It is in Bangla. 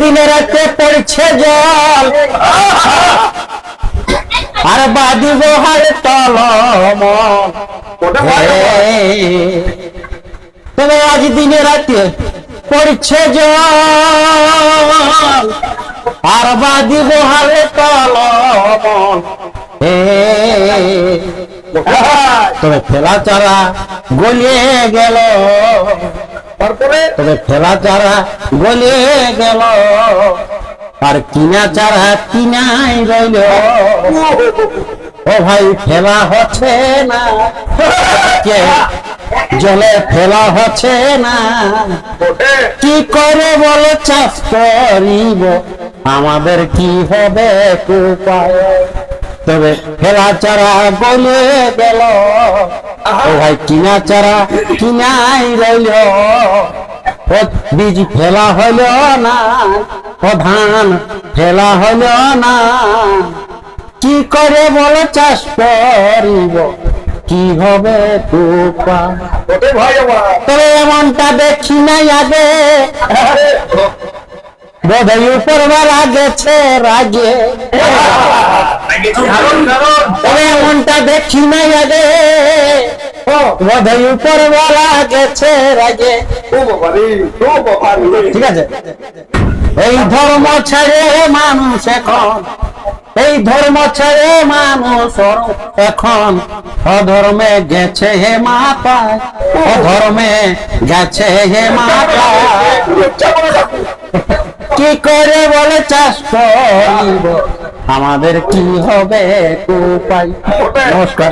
দিনে রাতে পড়ছে জল। আর বাদিব হার তলম। ওটা তবে আজ দিনে রাতে পড়ছে জল। আর বাদিব হার তলম। তবে ফেলা চারা গলিয়ে গেল। তারপরে তবে ফেলা চারা গলিয়ে গেল আর কিনা চারা কিনাই রইল ও ভাই ফেলা হচ্ছে না? জলে ফেলা হচ্ছে না? কি করে বলে চাষ করিব? আমাদের কি হবে উপায় তবে ফেলা চারা গলে গেল ভাই কিনা চারা কিনাই রইল। বীজ ফেলা হইল না প্রধান ফেলা হইল না। কি করে বলো চাষ করিব? কি হবে তবে এমনটা দেখি নাই আগে। বোধহয় উপরওয়ালা গেছে রাগে। তবে এমনটা দেখি নাই আগে। গেছে রাগে। ঠিক আছে? এই ধর্ম ছেড়ে মানুষ এখন এই ধর্ম ছেড়ে মানুষ এখন। অধর্মে গেছে হে অধর্মে গেছে হে। কি করে বলে চাষ করিব? আমাদের কি হবে উপায় নমস্কার।